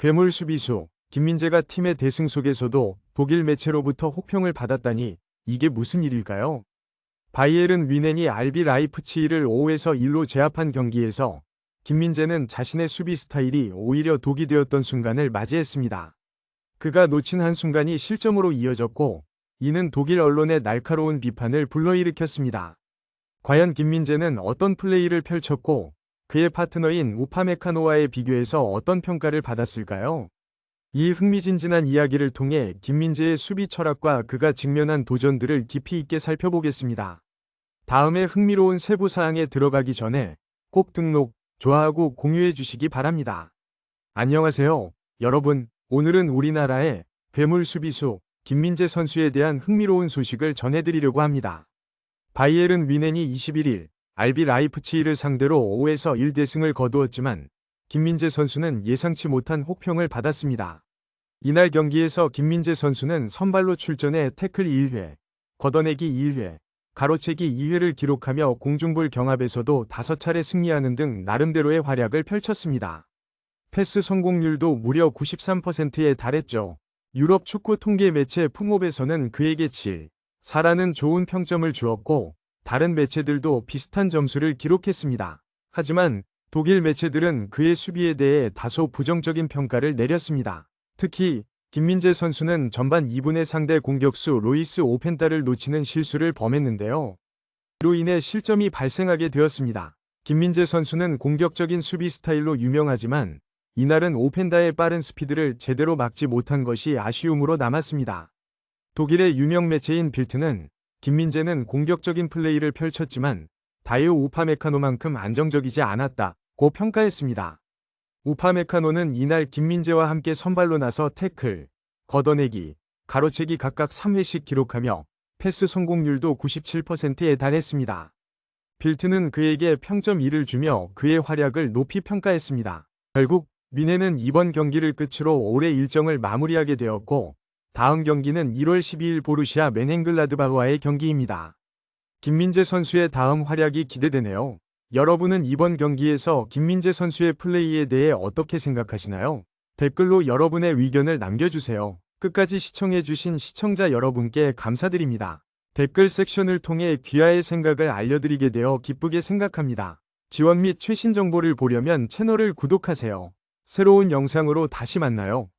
괴물 수비수 김민재가 팀의 대승 속에서도 독일 매체로부터 혹평을 받았다니 이게 무슨 일일까요? 바이에른 뮌헨이 RB 라이프치히를 5에서 1로 제압한 경기에서 김민재는 자신의 수비 스타일이 오히려 독이 되었던 순간을 맞이했습니다. 그가 놓친 한 순간이 실점으로 이어졌고 이는 독일 언론의 날카로운 비판을 불러일으켰습니다. 과연 김민재는 어떤 플레이를 펼쳤고 그의 파트너인 우파메카노와의 비교해서 어떤 평가를 받았을까요? 이 흥미진진한 이야기를 통해 김민재의 수비 철학과 그가 직면한 도전들을 깊이 있게 살펴보겠습니다. 다음에 흥미로운 세부 사항에 들어가기 전에 꼭 등록, 좋아하고 공유해 주시기 바랍니다. 안녕하세요, 여러분. 오늘은 우리나라의 괴물 수비수 김민재 선수에 대한 흥미로운 소식을 전해드리려고 합니다. 바이에른 뮌헨이 21일 RB 라이프치히를 상대로 5에서 1대승을 거두었지만 김민재 선수는 예상치 못한 혹평을 받았습니다. 이날 경기에서 김민재 선수는 선발로 출전해 태클 1회, 걷어내기 1회, 가로채기 2회를 기록하며 공중볼 경합에서도 5차례 승리하는 등 나름대로의 활약을 펼쳤습니다. 패스 성공률도 무려 93%에 달했죠. 유럽 축구 통계 매체 풍옵에서는 그에게 7, 4라는 좋은 평점을 주었고 다른 매체들도 비슷한 점수를 기록했습니다. 하지만 독일 매체들은 그의 수비에 대해 다소 부정적인 평가를 내렸습니다. 특히 김민재 선수는 전반 2분의 상대 공격수 로이스 오펜다를 놓치는 실수를 범했는데요. 이로 인해 실점이 발생하게 되었습니다. 김민재 선수는 공격적인 수비 스타일로 유명하지만 이날은 오펜다의 빠른 스피드를 제대로 막지 못한 것이 아쉬움으로 남았습니다. 독일의 유명 매체인 빌트는 김민재는 공격적인 플레이를 펼쳤지만 다이오 우파메카노만큼 안정적이지 않았다고 평가했습니다. 우파메카노는 이날 김민재와 함께 선발로 나서 태클, 걷어내기, 가로채기 각각 3회씩 기록하며 패스 성공률도 97%에 달했습니다. 빌트는 그에게 평점 1을 주며 그의 활약을 높이 평가했습니다. 결국 미네는 이번 경기를 끝으로 올해 일정을 마무리하게 되었고 다음 경기는 1월 12일 보루시아 맨헨글라드바흐와의 경기입니다. 김민재 선수의 다음 활약이 기대되네요. 여러분은 이번 경기에서 김민재 선수의 플레이에 대해 어떻게 생각하시나요? 댓글로 여러분의 의견을 남겨주세요. 끝까지 시청해주신 시청자 여러분께 감사드립니다. 댓글 섹션을 통해 귀하의 생각을 알려드리게 되어 기쁘게 생각합니다. 지원 및 최신 정보를 보려면 채널을 구독하세요. 새로운 영상으로 다시 만나요.